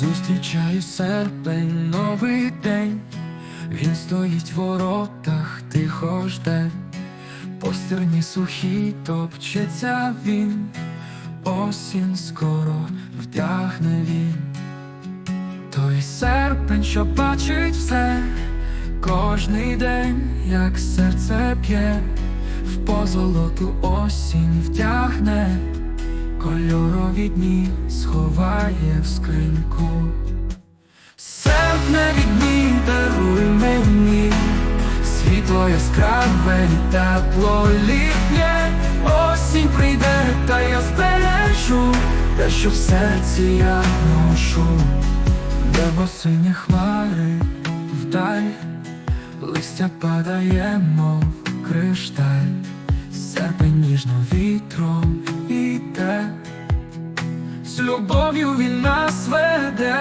Зустрічаю серпень, новий день, він стоїть в воротах, тихо жде, по стерні сухій топчеться він, осінь скоро вдягне він, той серпень, що бачить все, кожний день, як серце п'є, в позолоту осінь вдягне кольорові дні сховає в скриньку. Серпневі дні даруй мені, світло яскраве і тепло літнє, осінь прийде, та я збережу те, що в серці я ношу, небо сині хмари вдаль, листя падає, мов кришталь, серпень ніжно вітром любов'ю він нас веде.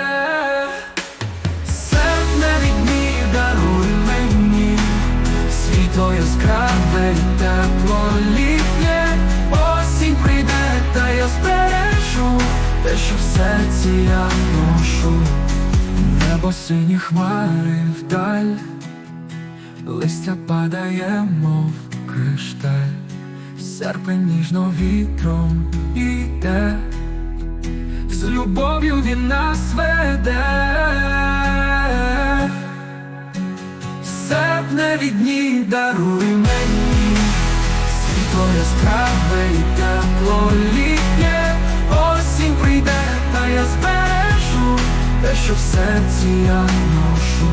Серпневі дні даруй мені, світло яскраве і тепло літнє, осінь прийде, та я збережу те, що в серці я ношу, небо сині хмари вдаль, листя падає, мов кришталь, серпень ніжно вітром іде. З любов'ю він нас веде, серпневі дні даруй мені, світло яскраве і тепло літнє, осінь прийде, та я збережу те, що в серці я ношу.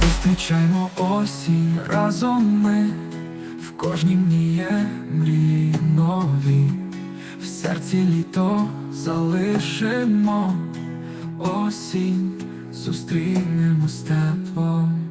Зустрічаймо осінь разом ми, в кожній мрії серці літо залишимо осінь, зустрінемо з теплом.